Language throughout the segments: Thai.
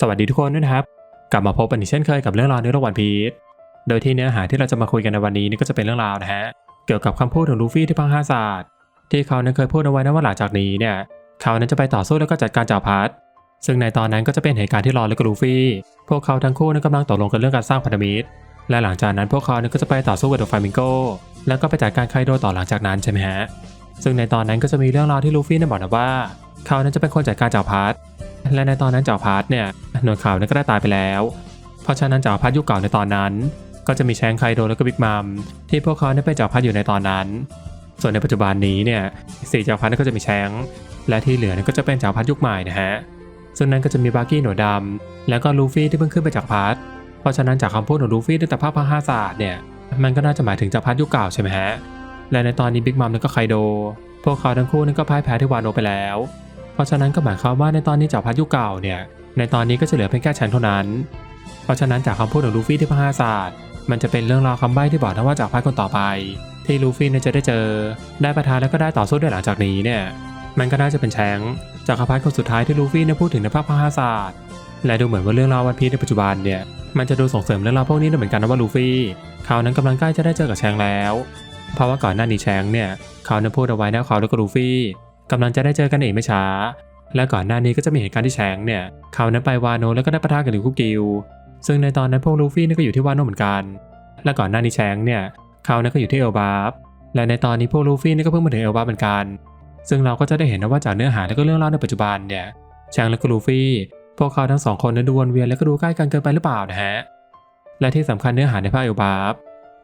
สวัสดีทุกคนด้วยนะครับ กลับมาพบกันอีกเช่นเคยกับเรื่องราวในโลกวันพีชโดยที่เนื้อหาที่เราจะมาคุยกันในวันนี้นี่ก็จะเป็นเรื่องราวนะฮะเกี่ยวกับคำพูดของลูฟี่ที่พังห้าศาสตร์ที่เขานั้นเคยพูดเอาไว้นะว่าหลังจากนี้เนี่ยเขานั้นจะไปต่อสู้แล้วก็จัดการจับพัดซึ่งในตอนนั้นก็จะเป็นเหตุการณ์ที่รอนและก็ลูฟี่ พวกเขาทั้งคู่นั้นกำลังตกลงกันเรื่องการสร้างพันธมิตร และหลังจากนั้นพวกเขานั้นก็จะไปต่อสู้กับดอฟามิงโกแล้วก็ไปจัดการไคโดต่อหลังจากนั้นใช่ไหมฮะซึ่งในตอนนั้นก็จะมีเรื่องราวที่ลูฟี่ได้บอกนะว่า เขานั้นจะเป็นคนจัดการจับพัด และในตอนนั้นเจ้าพาร์ทเนี่ยหน่วดขาวนั้นก็ได้ตายไปแล้ว เพราะฉะนั้นเจ้าพาร์ทยุคเก่าในตอนนั้น ก็จะมีแชงไคโดแล้วก็บิ๊กมัมที่พวกเขาได้เป็นเจ้าพาร์ทอยู่ในตอนนั้น ส่วนในปัจจุบันนี้เนี่ยสี่เจ้าพาร์ทก็จะมีแชงและที่เหลือนั้นก็จะเป็นเจ้าพาร์ทยุคใหม่นะฮะซึ่งนั้นก็จะมีบาร์กี้หนวดดำแล้วก็ลูฟี่ที่เพิ่งขึ้นไปจากพาร์ทเพราะฉะนั้นจากคำพูดของลูฟี่ตั้งแต่ภาคพังห้าศาสตร์เนี่ยมันก็น่าจะหมายถึงเจ้าพาร์ทยุคเก่าใช่ไหมฮะและในตอนนี้บิ๊กมัมนั้นก็ไคโดพวกเขาทั้งคู่นั้นก็พ่ายแพ้ที่วานโนไปแล้ว เพราะฉะนั้นก็หมายความว่าในตอนนี้จากพัทยุเก่าเนี่ย ในตอนนี้ก็จะเหลือเพียงแค่แชนเท่านั้น เพราะฉะนั้นจากคำพูดของลูฟี่ที่พระห้าศาสตร์มันจะเป็นเรื่องราวคำใบ้ที่บอกนะว่าจากพัทคนต่อไป ที่ลูฟี่เนี่ยจะได้เจอ ได้ประทานแล้วก็ได้ต่อสู้ด้วยหลังจากนี้เนี่ย มันก็น่าจะเป็นแชงจากพัทคนสุดท้ายที่ลูฟี่เนี่ยพูดถึงในภาคพระห้าศาสตร์และดูเหมือนว่าเรื่องราววันพีในปัจจุบันเนี่ย มันจะดูส่งเสริมเรื่องราวพวกนี้ด้วยเหมือนกันนะว่าลูฟี่เขานั้นกำลังใกล้จะได้เจอกับแชงแล้ว เพราะว่าก่อนหน้านี้แชงเนี่ยเขานั้พูดเอาไว้นะเขาแล้วก็ลูฟี่ กำลังจะได้เจอกันอีกไม่ช้า และก่อนหน้านี้ก็จะมีเหตุการณ์ที่แชงเนี่ยเขานั้นไปวานโนแล้วก็ได้ปะทะกับลิวคุกิว ซึ่งในตอนนั้นพวกลูฟี่นี่ก็อยู่ที่วานโนเหมือนกัน และก่อนหน้านี้แชงเนี่ยเขานั้นก็อยู่ที่เอลบาฟและในตอนนี้พวกลูฟี่นี่ก็เพิ่งมาถึงเอลบาฟเหมือนกัน ซึ่งเราก็จะได้เห็นนะว่าจากเนื้อหาและก็เรื่องเล่าในปัจจุบันเนี่ยแชงและก็ลูฟี่ พวกเขาทั้งสองคนนั้นดูวนเวียนและก็ดูใกล้กันเกินไปหรือเปล่านะฮะและที่สำคัญเนื้อหาในภาคเอลบาฟ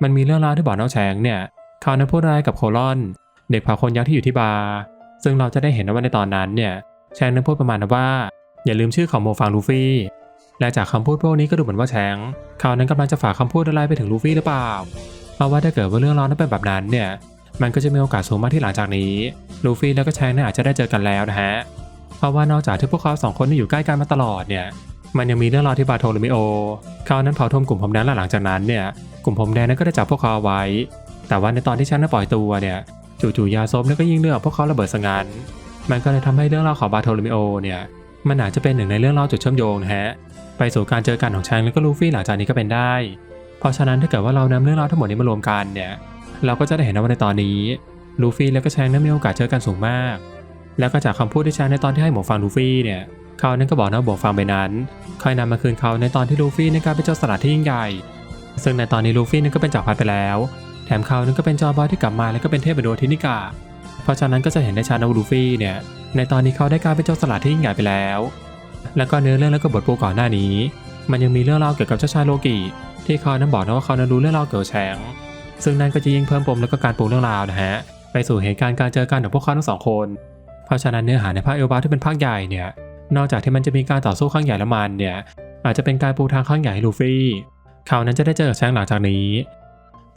มันมีเรื่องราวที่บอกน้องแชงเนี่ยเขานั้นพูดอะไรกับโคลอน เด็กผาคนยักษ์ที่อยู่ที่บาร์ ซึ่งเราจะได้เห็นว่าในตอนนั้นเนี่ยแชงนั้นพูดประมาณว่า อย่าลืมชื่อของโมฟังลูฟี่ และจากคำพูดพวกนี้ก็ดูเหมือนว่าแชงเขานั้นกำลังจะฝากคำพูดอะไรไปถึงลูฟี่หรือเปล่า เพราะว่าถ้าเกิดว่าเรื่องราวนั้นเป็นแบบนั้นเนี่ย มันก็จะมีโอกาสสูงมากที่หลังจากนี้ ลูฟี่แล้วก็แชงเนี่ยอาจจะได้เจอกันแล้วนะฮะ เพราะว่านอกจากที่พวกเขาสองคนที่อยู่ใกล้กันมาตลอดเนี่ย มันยังมีเรื่องราวที่บาโทลมิโอ เขานั้นเผาทมกลุ่มผมแดงและหลังจากนั้นเนี่ย กลุ่มผมแดงนั้นก็ได้จับพวกเขาไว้ แต่ว่าในตอนที่ฉันนั้นปล่อยตัวเนี่ย จู่ๆยาซบเนี่ยก็ยิงเลือดพวกเขาระเบิดสงันมันก็เลยทำให้เรื่องราวของบาโทลมิโอเนี่ยมันอาจจะเป็นหนึ่งในเรื่องเล่าจุดเชื่อมโยงนะฮะไปสู่การเจอกันของแชงและก็ลูฟี่หลังจากนี้ก็เป็นได้ เพราะฉะนั้นถ้าเกิดว่าเรานำเรื่องราวทั้งหมดนี้มารวมกันเนี่ยเราก็จะได้เห็นว่าในตอนนี้ลูฟี่และก็แชงนั้นมีโอกาสเจอกันสูงมาก แล้วก็จากคำพูดที่แชงในตอนที่ให้หมวกฟังลูฟี่เนี่ยเขานั้นก็บอกนะหมวกฟังไปนั้นคอยนำมาคืนเขาในตอนที่ลูฟี่ในการเป็นเจ้าสลัดที่ยิ่งใหญ่ ซึ่งในตอนนี้ลูฟี่นั้นก็เป็นจักรพรรดิไปแล้ว มเขานั้นก็เป็นจอบอยที่กลับมาแล้วก็เป็นเทพบดทินิกา เพราะฉะนั้นก็จะเห็นได้ชัดนะว่าลูฟี่เนี่ยในตอนนี้เขาได้กลายเป็นเจ้าสลัดที่ยิ่งใหญ่ไปแล้ว แล้วก็เนื้อเรื่องแล้วก็บทปูก่อนหน้านี้ มันยังมีเรื่องราวเกี่ยวกับเจ้าชายโลกิที่เขานั้นบอกนะว่าเขานั้นรู้เรื่องราวเกี่ยวกับแชงซึ่งนั่นก็จะยิ่งเพิ่มปมแล้วก็การปูเรื่องราวนะฮะไปสู่เหตุการณ์การเจอกันของพวกเขาทั้งสองคน เพราะฉะนั้นเนื้อหาในภาคเอลบาที่เป็นภาคใหญ่เนี่ยนอกจากที่มันจะมีการต่อสู้ครั้งใหญ่ละมันเนี่ยอาจจะเป็นการปูทางครั้งใหญ่ให้ลูฟี่เขานั้นจะได้เจอกับแชงหลังจากนี้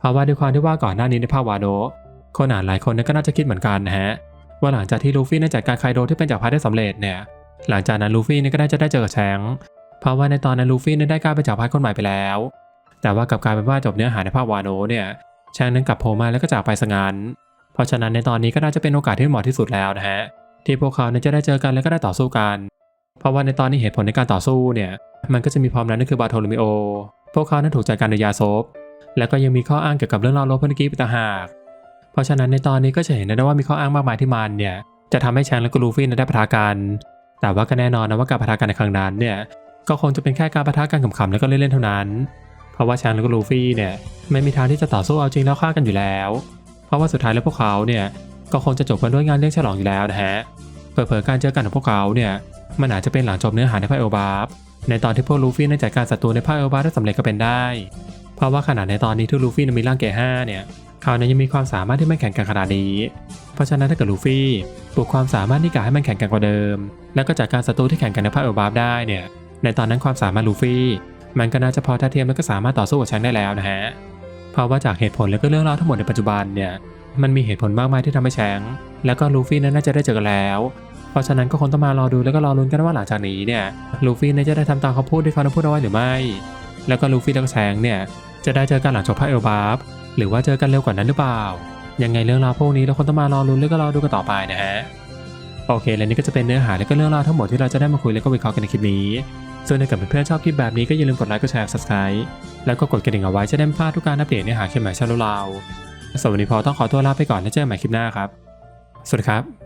เพราะว่าด้วยความที่ว่าก่อนหน้านี้ในภาควาโดคนอ่านหลายคนนั้นก็น่าจะคิดเหมือนกันนะฮะว่าหลังจากที่ลูฟี่ได้จัดการไคโดที่เป็นจักรพรรดิได้สำเร็จเนี่ยหลังจากนั้นลูฟี่นี่ก็ได้จะได้เจอกับแชงเพราะว่าในตอนนั้นลูฟี่นี่ยได้กลายเป็นจักรพรรดิคนใหม่ไปแล้ว แต่ว่ากลับกลายเป็นว่าจบเนื้อหาในภาควาโนเนี่ยแชงนั้นกลับโผล่มาแล้วก็จากไปซะงั้นเพราะฉะนั้นในตอนนี้ก็น่าจะเป็นโอกาสที่เหมาะที่สุดแล้วนะฮะที่พวกเขาเนี่ยจะได้เจอกันแล้วก็ได้ต่อสู้กัน เพราะว่าในตอนนี้เหตุผลในการต่อสู้เนี่ยมันก็จะมีพร้อมนั้นนั่นคือบาโทลมิโอ พวกเขานั้นถูกจัดการโดยยาซบ แล้วก็ยังมีข้ออ้างเกี่ยวกับเรื่องราวลภเมื่อกี้ไปต่างหาก เพราะฉะนั้นในตอนนี้ก็จะเห็นได้ว่ามีข้ออ้างมากมายที่มันเนี่ยจะทำให้แชงและก็ลูฟี่นั้นได้ปะทะกัน แต่ว่าก็แน่นอนนะว่าการปะทะกันในครั้งนั้นเนี่ยก็คงจะเป็นแค่การปะทะกันขำๆแล้วก็เล่นๆเท่านั้น เพราะว่าแชงและก็ลูฟี่เนี่ยไม่มีทางที่จะต่อสู้เอาจริงแล้วฆ่ากันอยู่แล้ว เพราะว่าสุดท้ายแล้วพวกเขาเนี่ยก็คงจะจบกันด้วยงานเลี้ยงฉลองอยู่แล้วนะฮะเผลอๆการเจอกันของพวกเขาเนี่ยมันอาจจะเป็นหลังจบเนื้อหาในภาคเอลบาฟในตอนที่พวกลูฟี่ได้จัดการศัตรูในภาคเอลบาฟได้สำเร็จก็เป็นได้ เพราะว่าขนาดในตอนนี้ที่ลูฟี่มีร่างเกห้าเนี่ยเขานั้นยังมีความสามารถที่ไม่แข็งกร่งขนาดนี้ เพราะฉะนั้นถ้าเกิดลูฟี่ปลุกความสามารถที่กะให้มันแข็งกร่งกว่าเดิม แล้วก็จัดการศัตรูที่แข็งกร่งในภาคเอลบาฟได้เนี่ย ในตอนนั้นความสามารถลูฟี่ มันก็น่าจะพอทัดเทียมแล้วก็สามารถต่อสู้กับแชงได้แล้วนะฮะ เพราะว่าจากเหตุผลและก็เรื่องราวทั้งหมดในปัจจุบันเนี่ย มันมีเหตุผลมากมายที่ทำให้แชงแล้วก็ลูฟี่นั้นน่าจะได้เจอกันแล้ว เพราะฉะนั้นก็คงต้องมารอดูแล้วก็รอลุ้นกันว่าหลังจากนี้เนี่ย ลูฟี่เนี่ยจะได้ทำตามคำพูดที่เขาพูดเอาไว้หรือไม่ แล้วก็ลูฟี่แล้วก็แชงเนี่ยจะได้เจอกันหลังจบภาคเอลบาฟหรือว่าเจอกันเร็วกว่านั้นหรือเปล่า ยังไงเรื่องราวพวกนี้เราคงต้องมารอลุ้นแล้วก็รอดูกันต่อไปนะฮะโอเค และนี่ก็จะเป็นเนื้อหาและก็เรื่องราวทั้งหมดที่เราจะได้มาคุยและก็วิเคราะห์กันในคลิปนี้ ส่วนถ้าเกิดเพื่อนๆชอบคลิปแบบนี้ก็อย่าลืมกดไลค์กดแชร์ subscribe แล้วก็กดกระดิ่งเอาไว้จะได้ไม่พลาดทุกการอัปเดตเนื้อหาคลิปใหม่ช่องเราสวันนี้พอต้องขอตัวลาไปก่อนแล้วเจอกันใหม่คลิปหน้าครับ สวัสดีครับ